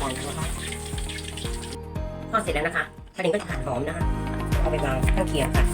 ไปนะคะทอดเสร็จแล้วนะคะถ้าเด็กก็จะหั่นหอมนะคะเอาไปวางข้างเคียงค่ะ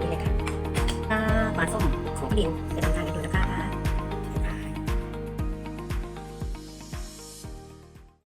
นี่เลยค่ะปลาส้มของพี่ดินจะทำได้